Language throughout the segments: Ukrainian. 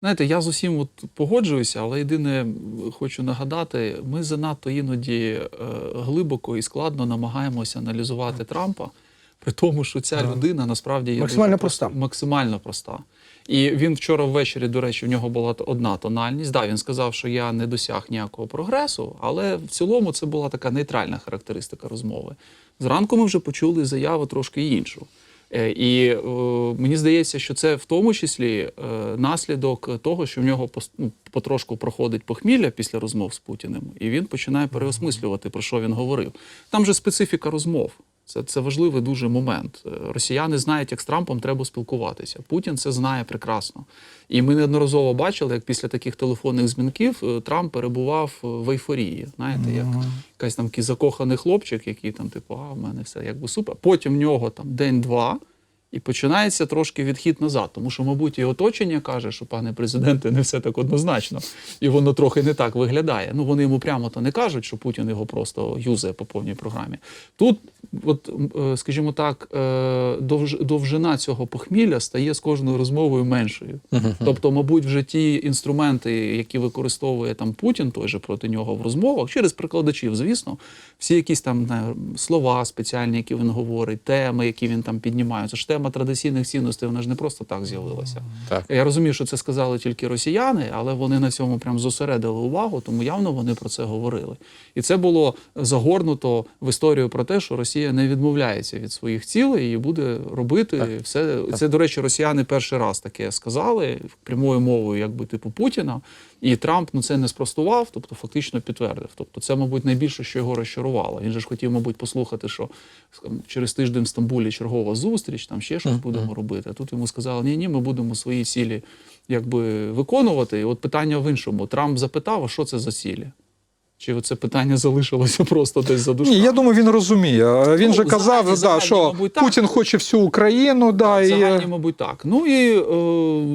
Знаєте, я з усім от погоджуюся, але єдине хочу нагадати: ми занадто іноді е, глибоко і складно намагаємося аналізувати Трампа, при тому, що ця людина насправді є Максимально проста. максимально проста. І він вчора ввечері, до речі, в нього була одна тональність. Да, він сказав, що я не досяг ніякого прогресу, але в цілому це була така нейтральна характеристика розмови. Зранку ми вже почули заяву трошки іншу. Е, І мені здається, що це в тому числі е, наслідок того, що в нього ну, потрошку проходить похмілля після розмов з Путіним, і він починає переосмислювати, про що він говорив. Там же специфіка розмов. Це, це важливий дуже момент. Е, Росіяни знають, як з Трампом треба спілкуватися. Путін це знає прекрасно. І ми неодноразово бачили, як після таких телефонних дзвінків е, Трамп перебував е, в ейфорії. Знаєте, як якась там такий закоханий хлопчик, який там, типу, а в мене все якби супер. Потім в нього там день-два. І починається трошки відхід назад, тому що, мабуть, і оточення каже, що пане президенте, не все так однозначно, і воно трохи не так виглядає. Ну вони йому прямо то не кажуть, що Путін його просто юзає по повній програмі. Тут, от, е, скажімо так, е, довжина цього похмілля стає з кожною розмовою меншою. Тобто, мабуть, вже ті інструменти, які використовує там Путін, той же проти нього в розмовах, через прикладачів, звісно, всі якісь там не, слова спеціальні, які він говорить, теми, які він там піднімає. Це ж тема традиційних цінностей, вона ж не просто так з'явилася. Так. Я розумію, що це сказали тільки росіяни, але вони на цьому прям зосередили увагу, тому явно вони про це говорили. І це було загорнуто в історію про те, що Росія не відмовляється від своїх цілей і буде робити Так. все. Це, до речі, росіяни перший раз таке сказали прямою мовою, якби типу Путіна. І Трамп ну це не спростував, тобто фактично підтвердив. Тобто, це, мабуть, найбільше, що його розчарувало. Він же ж хотів, мабуть, послухати, що скажімо, через тиждень в Стамбулі чергова зустріч, там ще щось будемо робити. А тут йому сказали, ні, ні, ми будемо свої цілі якби виконувати. І от питання в іншому. Трамп запитав, а що це за цілі? Чи це питання залишилося просто десь за душками? Ні, я думаю, він розуміє. Він Ну, же казав, загальні- да, загальні, що мабуть, так. Путін хоче всю Україну, да, і мабуть, так. Ну і е,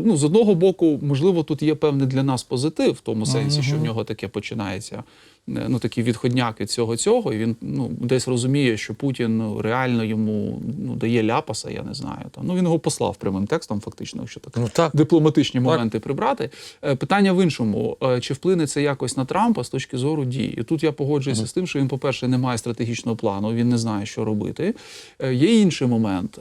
ну, з одного боку, можливо, тут є певний для нас позитив, в тому сенсі, що в нього таке починається. Е, Ну, такий відходняк від цього цього, і він ну, десь розуміє, що Путін ну, реально йому ну, дає ляпаса, я не знаю. Там. Ну, він його послав прямим текстом, фактично, якщо так Ну так. дипломатичні моменти прибрати. Е, Питання в іншому: Е, чи вплине це якось на Трампа з точки зору дій? І тут я погоджуюся з тим, що він, по-перше, не має стратегічного плану, він не знає, що робити. Є інший момент.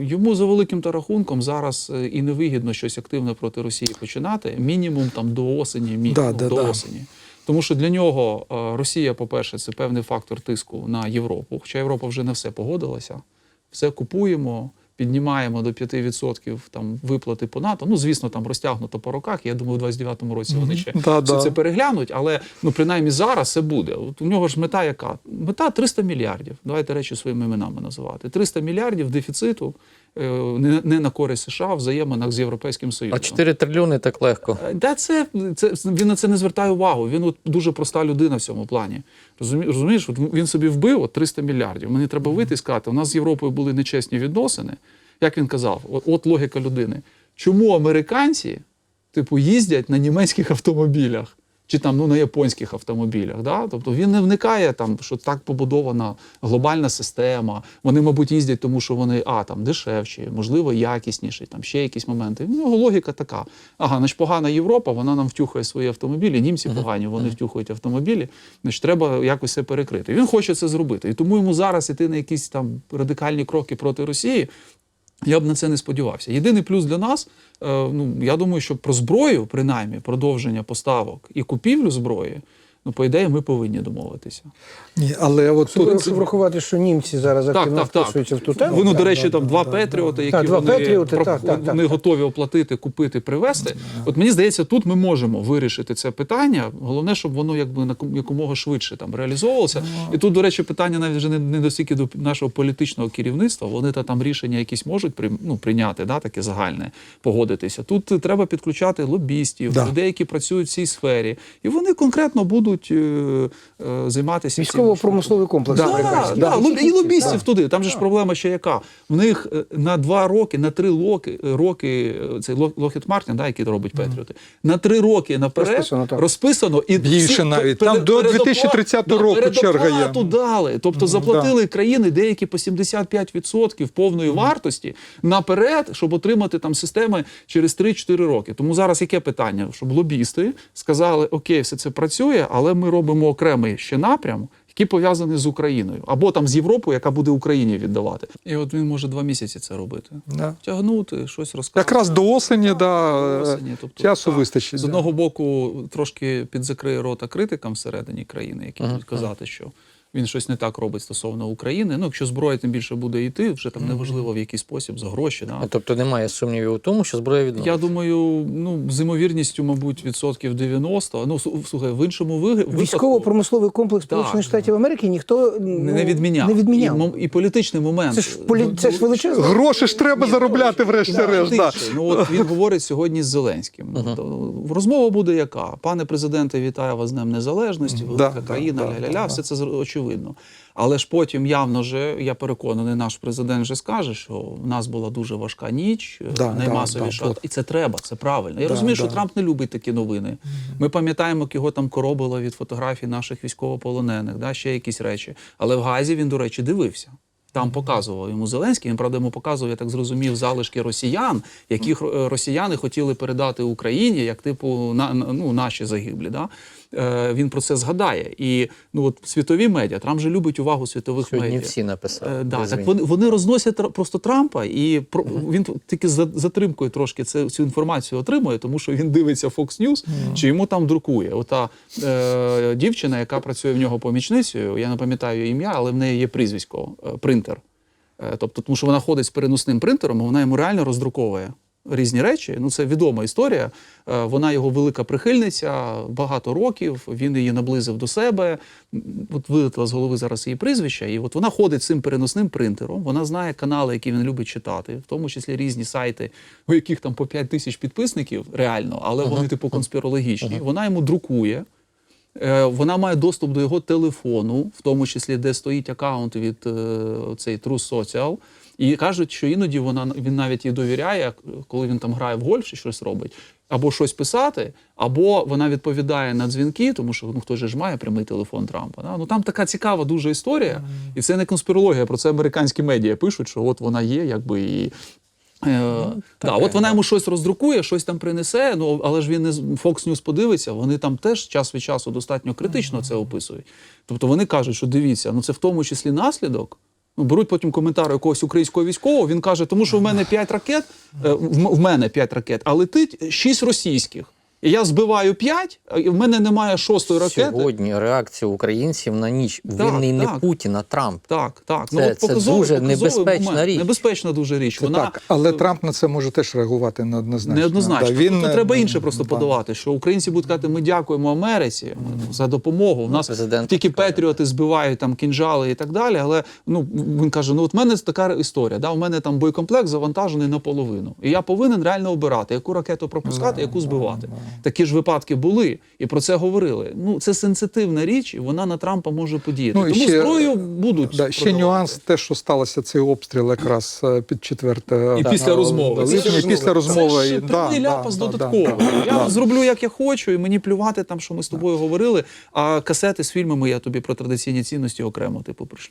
Йому за великим та рахунком зараз і невигідно щось активне проти Росії починати. Мінімум там до осені, мі... Да, ну, да, до да. осені. Тому що для нього е, Росія, по-перше, це певний фактор тиску на Європу. Хоча Європа вже на все погодилася. Все купуємо, піднімаємо до 5% там виплати по НАТО. Ну, звісно, там розтягнуто по роках. Я думаю, у 29-му році вони ще Да, все да. це переглянуть, але ну принаймні зараз це буде. От у нього ж мета яка? Мета 300 мільярдів. Давайте речі своїми іменами називати. 300 мільярдів дефіциту е, не, не на користь США в взаєминах з Європейським Союзом. А 4 трильйони так легко. Е, Да, це, це він на це не звертає увагу. Він от дуже проста людина в цьому плані. Розумі, розумієш, от він собі вбив от 300 мільярдів. Мені треба вийти і сказати, у нас з Європою були нечесні відносини. Як він казав, от, от логіка людини. Чому американці, типу, їздять на німецьких автомобілях? Чи там ну на японських автомобілях, да? тобто він не вникає там, що так побудована глобальна система. Вони, мабуть, їздять, тому що вони а там дешевші, можливо, якісніші, там ще якісь моменти. Нього логіка така. Ага, значить погана Європа, вона нам втюхує свої автомобілі. Німці погані, вони втюхують автомобілі. Значить, треба якось це перекрити. Він хоче це зробити. І тому йому зараз іти на якісь там радикальні кроки проти Росії. Я б на це не сподівався. Єдиний плюс для нас, е, ну я думаю, що про зброю, принаймні, продовження поставок і купівлю зброї, ну, по ідеї, ми повинні домовитися. Ні, але от тут якщо врахувати, що німці зараз Так, активно так, так. вписуються в ту тему. Воно, до речі, там два Петріоти, які два вони, Петріоти, про- так, так, вони так. готові оплатити, купити, привезти. От мені здається, тут ми можемо вирішити це питання. Головне, щоб воно якби на ком- якомога швидше там реалізовувалося. І тут, до речі, питання навіть вже не, не достільки до нашого політичного керівництва. Вони та там рішення якісь можуть при, ну, прийняти, да, таке загальне, погодитися. Тут треба підключати лобістів, Да. людей, які працюють в цій сфері, і вони конкретно будуть. Будуть е, е, займатися Військово-промисловий комплекс Да, американський. да, Да. і лобістів Да. туди. Там же ж проблема ще яка. В них е, на два роки, на три роки, роки е, цей Лохід Мартін, да, який робить Петріоти, на три роки наперед Розписано, так. розписано і Більше всі- навіть. перед- Там до 2030 да, року черга є. дали. Тобто заплатили країни деякі по 75% повної вартості наперед, щоб отримати там системи через 3-4 роки. Тому зараз яке питання? Щоб лобісти сказали: Окей, все це працює, але ми робимо окремий ще напрям. Який пов'язаний з Україною або там з Європою, яка буде Україні віддавати, і от він може два місяці це робити, Да. тягнути щось розказати. Якраз до осені, да, До е, осені, тобто, часу так, вистачить. З да. одного боку, трошки підзакриє рота критикам всередині країни, які Ага, будуть казати, що він щось не так робить стосовно України. Ну, якщо зброя тим більше буде йти, вже там неважливо в який спосіб, за гроші. Да. Тобто немає сумнівів у тому, що зброя відновить. Я думаю, ну з ймовірністю, мабуть, відсотків 90. Ну слухай, в іншому ви- випадку Військово-промисловий комплекс Сполучених Штатів Америки ніхто ну, не, відміняв. Не відміняв. І, мом- і політичний момент. Це ж полі... Ну, це ж величезно. Гроші ж треба заробляти, врешті-решт. Да. Ну от він говорить сьогодні з Зеленським. Ага. То Розмова буде яка? Пане президенте, вітаю вас з Днем Незалежності, велика Да, да, країна, да, ля-ля-ля, да, все це зр- очевидно. Але ж потім явно же, я переконаний, наш президент вже скаже, що в нас була дуже важка ніч, Да, наймасовіша, да, да, і це треба, це правильно. Я Да, розумію, да. що Трамп не любить такі новини. Ми пам'ятаємо, як його там коробило від фотографій наших військовополонених, да, ще якісь речі. Але в Газі він, до речі, дивився. Там показував йому Зеленський. Він правда йому показував, я так зрозумів, залишки росіян, яких е, росіяни хотіли передати Україні, як типу на- ну, наші загиблі. Да? Е, він про це згадає. І ну от світові медіа Трамп же любить увагу світових Сьогодні медіа. всі написали. Е, да, так вони, вони розносять просто Трампа, і про він тільки за затримкою трошки це, цю інформацію отримує, тому що він дивиться Fox News, чи йому там друкує. Ота е, дівчина, яка працює в нього помічницею, я не пам'ятаю ім'я, але в неї є прізвисько е, принтер. Тобто, тому що вона ходить з переносним принтером, і вона йому реально роздруковує. Різні речі, ну це відома історія. Е, Вона його велика прихильниця багато років. Він її наблизив до себе. От вилетіла з голови зараз її прізвище, і от вона ходить цим переносним принтером. Вона знає канали, які він любить читати, в тому числі різні сайти, у яких там по 5 тисяч підписників реально, але вони типу конспірологічні. Вона йому друкує. Е, Вона має доступ до його телефону, в тому числі, де стоїть аккаунт від е, цей True Social. І кажуть, що іноді вона він навіть їй довіряє, коли він там грає в гольф чи щось робить, або щось писати, або вона відповідає на дзвінки, тому що ну хто ж має прямий телефон Трампа. Да? Ну там така цікава дуже історія, і це не конспірологія. Про це американські медіа пишуть, що от вона є, якби і. Е, да, от вона йому щось роздрукує, щось там принесе. Ну але ж він не Fox News подивиться. Вони там теж час від часу достатньо критично це описують. Тобто вони кажуть, що дивіться, ну це в тому числі наслідок. Ну, беруть потім коментар якогось українського військового. Він каже, тому що в мене 5 ракет, е, в в мене 5 ракет, а летить 6 російських. І я збиваю 5, і в мене немає шостої ракети. Сьогодні реакція українців на ніч. Так, Винний не так. Путін, а Трамп. Так, так. Це- от це дуже небезпечна момент. річ. Небезпечна дуже річ. Це Вона так, але Трамп на це може теж реагувати неоднозначно. Неоднозначно. Да, Тобто е, треба інше просто да. подавати, що українці будуть казати, ми дякуємо Америці за допомогу. У нас президент тільки патріоти збивають там кінжали і так далі. Але ну він каже: ну от в мене така історія. Да, у мене там боєкомплект завантажений наполовину. І я повинен реально обирати, яку ракету пропускати, яку збивати. Такі ж випадки були, і про це говорили. Ну це сенситивна річ, і вона на Трампа може подіяти. Ну, Тому ще- зброю будуть Да, ще нюанс, те, що сталося цей обстріл якраз е, під 4 І після розмови. Це ж- після Це розмови. ж і- повний да, ляпас да, да, додатково. да, я да. зроблю, як я хочу, і мені плювати там, що ми з тобою говорили. А касети з фільмами я тобі про традиційні цінності окремо типу пришлю.